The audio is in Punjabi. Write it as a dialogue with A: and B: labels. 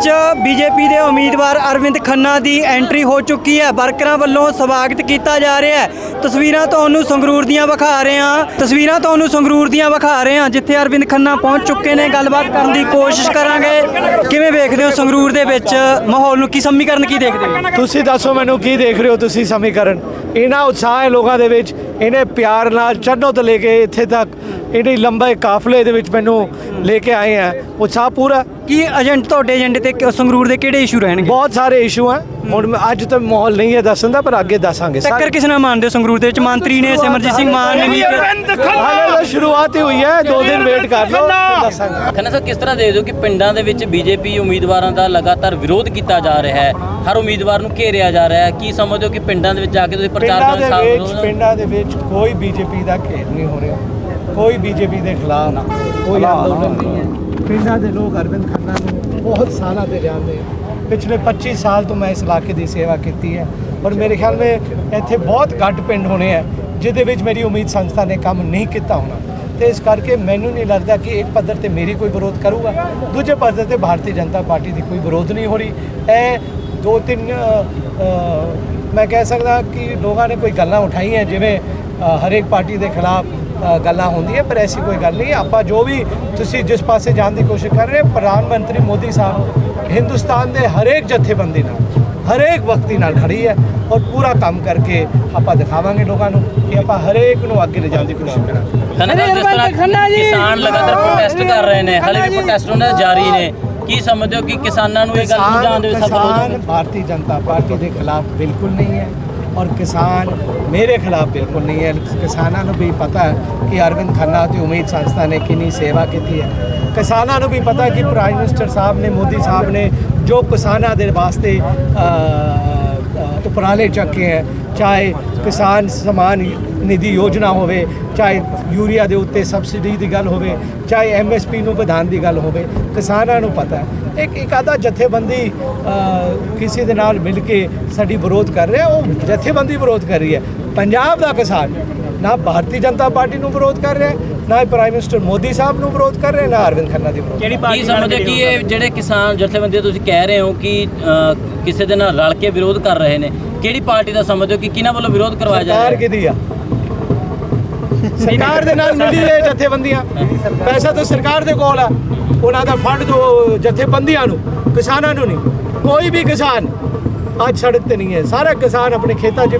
A: ਵਿੱਚ ਬੀਜੇਪੀ ਦੇ ਉਮੀਦਵਾਰ ਅਰਵਿੰਦ ਖੰਨਾ ਦੀ ਐਂਟਰੀ ਹੋ ਚੁੱਕੀ ਹੈ। ਵਰਕਰਾਂ ਵੱਲੋਂ ਸਵਾਗਤ ਕੀਤਾ ਜਾ ਰਿਹਾ ਹੈ। ਤਸਵੀਰਾਂ ਤੁਹਾਨੂੰ ਸੰਗਰੂਰ ਦੀਆਂ ਵਿਖਾ ਰਹੇ ਹਾਂ। ਤਸਵੀਰਾਂ ਤੁਹਾਨੂੰ ਸੰਗਰੂਰ ਦੀਆਂ ਵਿਖਾ ਰਹੇ ਹਾਂ, ਜਿੱਥੇ ਅਰਵਿੰਦ ਖੰਨਾ ਪਹੁੰਚ ਚੁੱਕੇ ਨੇ। ਗੱਲਬਾਤ ਕਰਨ ਦੀ ਕੋਸ਼ਿਸ਼ ਕਰਾਂਗੇ। ਕਿਵੇਂ ਵੇਖਦੇ ਹੋ ਸੰਗਰੂਰ ਦੇ ਵਿੱਚ ਮਾਹੌਲ ਨੂੰ? ਕੀ ਸਮੀਕਰਨ ਕੀ ਦੇਖਦੇ ਹੋ?
B: ਤੁਸੀਂ ਦੱਸੋ ਮੈਨੂੰ ਕੀ ਦੇਖ ਰਹੇ ਹੋ ਤੁਸੀਂ ਸਮੀਕਰਨ? ਇਹਨਾਂ ਉਤਸ਼ਾਹ ਹੈ ਲੋਕਾਂ ਦੇ ਵਿੱਚ। ਇਹਨੇ ਪਿਆਰ ਨਾਲ ਚੰਨੋ ਤੋਂ ਲੈ ਕੇ ਇੱਥੇ ਤੱਕ ਇਹਨੇ ਲੰਬੇ ਕਾਫਲੇ ਦੇ ਵਿੱਚ ਮੈਨੂੰ ਲੈ ਕੇ ਆਏ ਆ। ਉਤਸ਼ਾਹ ਪੂਰਾ।
A: ਕੀ ਏਜੰਟ ਤੁਹਾਡੇ ਏਜੰਡੇ ਤੇ ਕ- ਸੰਗਰੂਰ ਦੇ ਕਿਹੜੇ ਇਸ਼ੂ ਰਹਿਣਗੇ?
B: ਬਹੁਤ ਸਾਰੇ ਇਸ਼ੂ ਆ। ਹੁਣ ਮੈਂ- ਅੱਜ ਤਾਂ ਮਾਹੌਲ ਨਹੀਂ ਹੈ ਦੱਸਣ ਦਾ ਪਰ ਅੱਗੇ ਦੱਸਾਂਗੇ।
A: ਟੱਕਰ ਕਿਸ ਨਾਲ ਮੰਨਦੇ ਹੋ ਸੰਗਰੂਰ ਦੇ ਵਿੱਚ? ਮੰਤਰੀ ਨੇ ਸਿਮਰਜੀਤ ਸਿੰਘ ਮਾਨ ਨੇ ਵੀ
B: ਹਾਲੇ ਤਾਂ ਸ਼ੁਰੂਆਤ ਹੀ ਹੋਈ ਹੈ। ਦੋ ਦਿਨ ਵੇਟ ਕਰ ਲਓ ਫਿਰ ਦੱਸਾਂਗੇ।
C: ਖੰਨਾ ਸਾਹਿਬ ਕਿਸ ਤਰ੍ਹਾਂ ਦੇਖਦੇ ਹੋ ਕਿ ਪਿੰਡਾਂ ਦੇ ਵਿੱਚ ਬੀਜੇਪੀ ਉਮੀਦਵਾਰਾਂ ਦਾ ਲਗਾਤਾਰ ਵਿਰੋਧ ਕੀਤਾ ਜਾ ਰਿਹਾ ਹੈ? ਹਰ ਉਮੀਦਵਾਰ ਨੂੰ ਘੇਰਿਆ ਜਾ ਰਿਹਾ ਹੈ। ਕੀ ਸਮਝਦੇ ਹੋ ਕਿ ਪਿੰਡਾਂ ਦੇ ਵਿੱਚ ਜਾ ਕੇ ਤੁਸੀਂ ਪ੍ਰਚਾਰ
B: ਪਿੰਡਾਂ
C: ਕਰਨ
B: ਦੇ ਵਿੱਚ ਪਿੰਡਾਂ ਦੇ ਵਿੱਚ ਕੋਈ ਬੀਜੇਪੀ ਦਾ ਘੇਰ ਨਹੀਂ ਹੋ ਰਿਹਾ। ਕੋਈ ਬੀਜੇਪੀ ਦੇ ਖਿਲਾਫ ਕੋਈ ਅੰਦੋਲਨ ਨਹੀਂ ਹੈ। ਪਿੰਡਾਂ ਦੇ ਲੋਕ ਅਰਵਿੰਦ ਖੰਨਾ ਨੂੰ ਬਹੁਤ ਸਾਲਾਂ ਤੋਂ ਜਾਣਦੇ ਪਿਛਲੇ 25 ਸਾਲ ਤੋਂ ਮੈਂ ਇਸ ਇਲਾਕੇ ਦੀ ਸੇਵਾ ਕੀਤੀ ਹੈ। ਔਰ ਮੇਰੇ ਖਿਆਲ ਵਿੱਚ ਇੱਥੇ ਬਹੁਤ ਘੱਟ ਪਿੰਡ ਹੋਣੇ ਆ ਜਿਹਦੇ ਵਿੱਚ ਮੇਰੀ ਉਮੀਦ ਸੰਸਥਾ ਨੇ ਕੰਮ ਨਹੀਂ ਕੀਤਾ ਹੋਣਾ। ਤੇ ਇਸ ਕਰਕੇ ਮੈਨੂੰ ਨਹੀਂ ਲੱਗਦਾ ਕਿ ਇੱਕ ਪੱਧਰ ਤੇ ਮੇਰੀ ਕੋਈ ਵਿਰੋਧ ਕਰੂਗਾ। ਦੂਜੇ ਪੱਧਰ ਤੇ ਭਾਰਤੀ ਜਨਤਾ ਪਾਰਟੀ ਦੀ ਕੋਈ ਵਿਰੋਧ ਨਹੀਂ ਹੋ ਰਹੀ। ਇਹ ਦੋ ਤਿੰਨ ਮੈਂ ਕਹਿ ਸਕਦਾ ਕਿ ਲੋਕਾਂ ਨੇ ਕੋਈ ਗੱਲਾਂ ਉਠਾਈਆਂ ਜਿਵੇਂ ਹਰੇਕ ਪਾਰਟੀ ਦੇ ਖਿਲਾਫ ਗੱਲਾਂ ਹੁੰਦੀਆਂ ਪਰ ਐਸੀ ਕੋਈ ਗੱਲ ਨਹੀਂ ਆਪਾਂ ਜੋ ਵੀ ਤੁਸੀਂ ਜਿਸ ਪਾਸੇ ਜਾਣ ਦੀ ਕੋਸ਼ਿਸ਼ ਕਰ ਰਹੇ ਪ੍ਰਧਾਨ ਮੰਤਰੀ ਮੋਦੀ ਸਾਹਿਬ ਹਿੰਦੁਸਤਾਨ ਦੇ ਹਰੇਕ ਜਥੇਬੰਦੀ ਨਾਲ ਹਰੇਕ ਵਕਤੀ ਨਾਲ ਖੜੀ ਹੈ ਔਰ ਪੂਰਾ ਕੰਮ ਕਰਕੇ ਆਪਾਂ ਦਿਖਾਵਾਂਗੇ ਲੋਕਾਂ ਨੂੰ ਕਿ ਆਪਾਂ ਹਰੇਕ ਨੂੰ ਅੱਗੇ ਲਿਜਾਣ ਦੀ ਕੋਸ਼ਿਸ਼ ਕਰਾਂਗੇ।
C: ਕਿਸਾਨ ਲਗਾਤਾਰ ਪ੍ਰੋਟੈਸਟ ਕਰ ਰਹੇ ਨੇ। ਹਾਲੇ ਵੀ ਪ੍ਰੋਟੈਸਟ ਉਹਨਾਂ ਦੇ ਜਾਰੀ ਨੇ। ਕੀ ਸਮਝਦੇ ਹੋ ਕਿ ਕਿਸਾਨਾਂ ਨੂੰ ਇਹ ਗੱਲ ਸਮਝਾਉਣ ਦੇ ਸਫਲ ਹੋ
B: ਕਿਸਾਨ? ਭਾਰਤੀ ਜਨਤਾ ਪਾਰਟੀ ਦੇ ਖਿਲਾਫ ਬਿਲਕੁਲ ਨਹੀਂ ਹੈ। ਔਰ ਕਿਸਾਨ ਮੇਰੇ ਖਿਲਾਫ ਬਿਲਕੁਲ ਨਹੀਂ ਹੈ। ਕਿਸਾਨਾਂ ਨੂੰ ਵੀ ਪਤਾ ਹੈ ਕਿ ਅਰਵਿੰਦ ਖੰਨਾ ਤੇ ਉਮੀਦ ਸੰਸਥਾ ਨੇ ਕਿੰਨੀ ਸੇਵਾ ਕੀਤੀ ਹੈ। ਕਿਸਾਨਾਂ ਨੂੰ ਵੀ ਪਤਾ ਕਿ ਪ੍ਰਾਈਮ ਮਿਨਿਸਟਰ ਸਾਹਿਬ ਨੇ, ਮੋਦੀ ਸਾਹਿਬ ਨੇ ਜੋ ਕਿਸਾਨਾਂ ਦੇ ਵਾਸਤੇ ਉਪਰਾਲੇ ਚੱਕੇ ਹੈ, ਚਾਹੇ ਕਿਸਾਨ ਸਮਾਨ ਨਿਧੀ ਯੋਜਨਾ ਹੋਵੇ, ਚਾਹੇ ਯੂਰੀਆ ਦੇ ਉੱਤੇ ਸਬਸਿਡੀ ਦੀ ਗੱਲ ਹੋਵੇ, ਚਾਹੇ ਐਮਐਸਪੀ ਨੂੰ ਵਧਾਉਣ ਦੀ ਗੱਲ ਹੋਵੇ, ਕਿਸਾਨਾਂ ਨੂੰ ਪਤਾ ਇੱਕ ਇੱਕ ਆਧਾ ਜਥੇਬੰਦੀ ਕਿਸੇ ਦੇ ਨਾਲ ਮਿਲ ਕੇ ਸਾਡੀ ਵਿਰੋਧ ਕਰ ਰਿਹਾ ਉਹ ਜਥੇਬੰਦੀ ਵਿਰੋਧ ਕਰ ਰਹੀ ਹੈ। ਪੰਜਾਬ ਦਾ ਕਿਸਾਨ ਨਾ ਭਾਰਤੀ ਜਨਤਾ ਪਾਰਟੀ ਨੂੰ ਵਿਰੋਧ ਕਰ ਰਿਹਾ ਨਾ ਹੀ ਪ੍ਰਾਈਮ ਮਿਨਿਸਟਰ ਮੋਦੀ ਸਾਹਿਬ ਨੂੰ ਵਿਰੋਧ ਕਰ ਰਿਹਾ ਨਾ ਅਰਵਿੰਦ ਖੰਨਾ ਦੀ ਵਿਰੋਧ
C: ਕੀ ਸਮਝਦੇ ਹੋ ਕਿ ਇਹ ਜਿਹੜੇ ਕਿਸਾਨ ਜਥੇਬੰਦੀ ਤੁਸੀਂ ਕਹਿ ਰਹੇ ਹੋ ਕਿ ਕਿਸੇ ਦੇ ਨਾਲ ਰਲ ਕੇ ਵਿਰੋਧ ਕਰ ਰਹੇ ਨੇ। ਕਿਹੜੀ ਪਾਰਟੀ ਦਾ ਸਮਝਦੇ ਹੋ ਕਿ ਕਿਹਨਾਂ ਵੱਲੋਂ ਵਿਰੋਧ ਕਰਵਾਇਆ ਜਾ
B: ਸਰਕਾਰ
C: ਰਿਹਾ? ਹੈ
B: ਕਿਹਦੀ ਆ? ਸਰਕਾਰ ਦੇ ਨਾਲ ਮਿਲੀ ਇਹ ਜਥੇਬੰਦੀਆਂ। ਪੈਸਾ ਤਾਂ ਸਰਕਾਰ ਦੇ ਕੋਲ ਆ। ਉਹਨਾਂ ਦਾ ਫੰਡ ਜੋ ਜਥੇਬੰਦੀਆਂ ਨੂੰ, ਕਿਸਾਨਾਂ ਨੂੰ ਨਹੀਂ। ਕੋਈ ਵੀ ਕਿਸਾਨ ਅੱਜ ਸੜਕ ਤੇ ਨਹੀਂ ਹੈ। ਸਾਰਾ ਕਿਸਾਨ ਆਪਣੇ ਖੇਤਾਂ 'ਚ